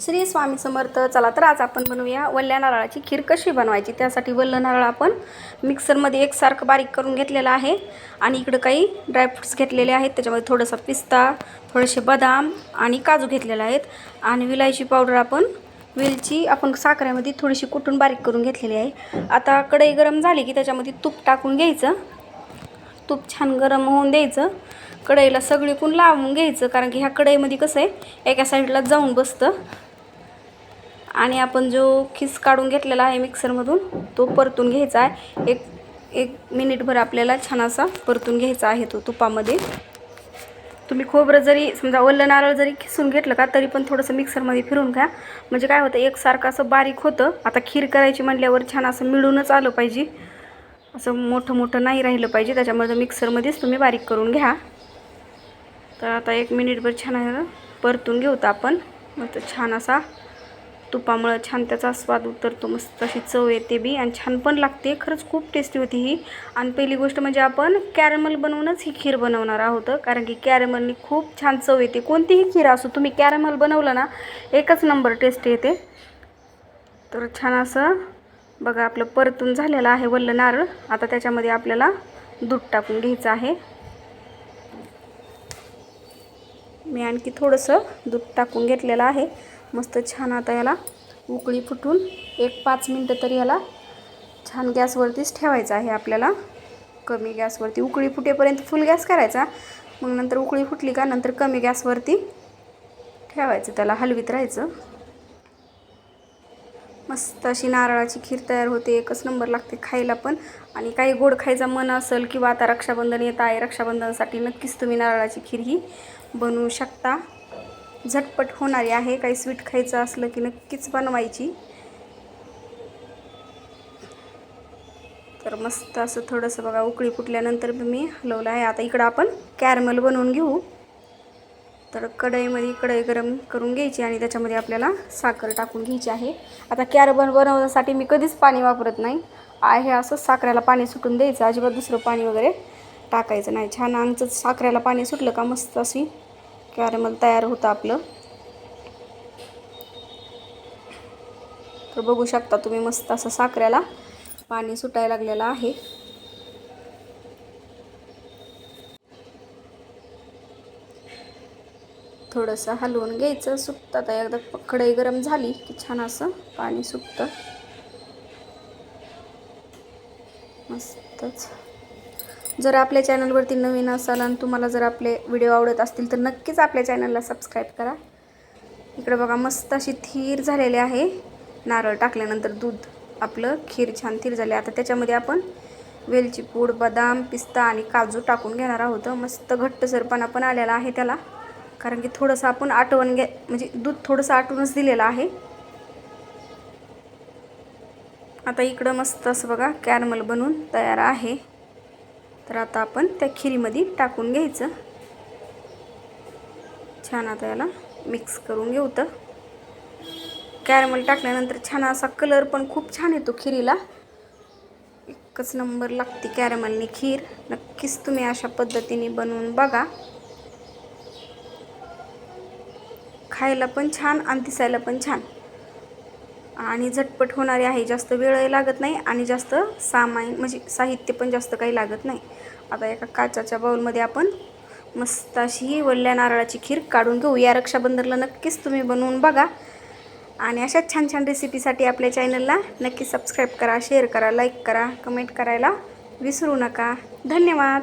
श्री स्वामी समर्थ चला तर आज आपण बनवूया वल्ल्या नारळाची खीर कशी बनवायची? त्यासाठी वल्ल नारळ आपण मिक्सरमध्ये एकसारखं बारीक करून घेतलेलं आहे. आणि इकडं काही ड्रायफ्रुट्स घेतलेले आहेत. त्याच्यामध्ये थोडंसं पिस्ता थोडेसे बदाम आणि काजू घेतलेले आहेत. आणि विलायची पावडर आपण वेलची आपण साखरेमध्ये थोडीशी कुटून बारीक करून घेतलेली आहे. आता कढई गरम झाली की त्याच्यामध्ये तूप टाकून घ्यायचं. तूप छान गरम होऊन द्यायचं. कढईला सगळीकून लावून घ्यायचं कारण की ह्या कढईमध्ये कसं आहे एका साईडला जाऊन बसतं. आणि आपण जो खिस काढून घेतलेला आहे मिक्सरमधून तो परतून घ्यायचा आहे. एक एक मिनिटभर आपल्याला छान असा परतून घ्यायचा आहे तो तुपामध्ये. तुम्ही खोबरं जरी समजा ओलं नारळ जरी खिसून घेतलं का तरी पण थोडंसं मिक्सरमध्ये फिरून घ्या. म्हणजे काय होतं एकसारखं असं बारीक होतं. आता खीर करायची म्हटल्यावर छान असं मिळूनच आलं पाहिजे. असं मोठं मोठं नाही राहिलं पाहिजे. त्याच्यामुळे मिक्सरमध्येच तुम्ही बारीक करून घ्या. तर आता एक मिनिटभर छान परतून घेऊ तर आपण. मग छान असा तुपामुळं छान त्याचा स्वाद उतरतो मस्त अशी चव येते बी आणि छान पण लागते. खरंच खूप टेस्टी होती ही. आणि पहिली गोष्ट म्हणजे आपण कॅरमल बनवूनच ही खीर बनवणार आहोत कारण की कॅरमलनी खूप छान चव येते. कोणतीही खीर असो तुम्ही कॅरमल बनवलं ना एकच नंबर टेस्ट येते. तर छान असं बघा आपलं परतून झालेलं आहे वल्ल नारळ. आता त्याच्यामध्ये आपल्याला दूध टाकून घ्यायचं आहे. मी आणखी थोडंसं दूध टाकून घेतलेलं आहे. मस्त छान आता याला उकळी फुटून एक पाच मिनटं तरी याला छान गॅसवरतीच ठेवायचं आहे आपल्याला. कमी गॅसवरती उकळी फुटेपर्यंत फुल गॅस करायचा. मग नंतर उकळी फुटली का नंतर कमी गॅसवरती ठेवायचं त्याला हलवीत राहायचं. मस्त अशी नारळाची खीर तयार होते एकच नंबर लागते खायला पण. आणि काही गोड खायचा मन असेल किंवा आता रक्षाबंधन येत आहे रक्षाबंधनासाठी नक्कीच तुम्ही नारळाची खीर ही बनवू शकता. झटपट होणारी आहे. काही स्वीट खायचं असलं की नक्कीच बनवायची. तर मस्त असं थोडंसं बघा उकळी फुटल्यानंतर मी हलवलं आहे. आता इकडं आपण कॅरमल बनवून घेऊ. तर कढईमध्ये कढई गरम करून घ्यायची आणि त्याच्यामध्ये आपल्याला साखर टाकून घ्यायची आहे. आता कॅरमल बनवण्यासाठी मी कधीच पाणी वापरत नाही. आहे असं साखरेला पाणी सुटून द्यायचं. अजिबात दुसरं पाणी वगैरे टाकायचं नाही. छान आमचं साखरेला पाणी सुटलं का मस्त अशी कॅरेमल तयार होतं आपलं. तर बघू शकता तुम्ही मस्त असं साखरेला पाणी सुटायला लागलेलं आहे. थोडंसं हलवून घ्यायचं सुकतं. आता एकदा कढई गरम झाली की छान असं पाणी सुकतं. मस्तच. जर आपल्या चॅनलवरती नवीन असाल आणि तुम्हाला जर आपले व्हिडिओ आवडत असतील तर नक्कीच आपल्या चॅनलला सबस्क्राईब करा. इकडे बघा मस्त अशी थीर झालेली आहे. नारळ टाकल्यानंतर दूध आपलं खीर छान थीर झाले. आता त्याच्यामध्ये आपण वेलची पूड बदाम पिस्ता आणि काजू टाकून घेणार आहोत. मस्त घट्टसरपणा पण आलेला आहे त्याला. कारण की थोडंसं आपण आटवण घे म्हणजे दूध थोडंसं आटवूनच दिलेलं आहे. आता इकडं मस्त असं बघा कॅरमल बनून तयार आहे. तर आता आपण त्या खिरीमध्ये टाकून घ्यायचं. छान आता याला मिक्स करून घेऊ तर. कॅरमल टाकल्यानंतर छान असा कलर पण खूप छान येतो खिरीला. एकच नंबर लागते कॅरमलनी खीर. नक्कीच तुम्ही अशा पद्धतीने बनवून बघा. खायला पण छान आणि दिसायला पण छान. आणि झटपट होणारी आहे जास्त वेळही लागत नाही आणि जास्त सामान म्हणजे साहित्य पण जास्त काही लागत नाही. आता एका काचाच्या बाऊलमध्ये आपण मस्त अशी वडल्या वल्ल्या नारळाची खीर काढून घेऊ या रक्षाबंधनला नक्कीच तुम्ही बनवून बघा. आणि अशाच छान छान रेसिपीसाठी आपल्या चॅनलला नक्की सबस्क्राईब करा शेअर करा लाईक करा कमेंट करायला विसरू नका. धन्यवाद!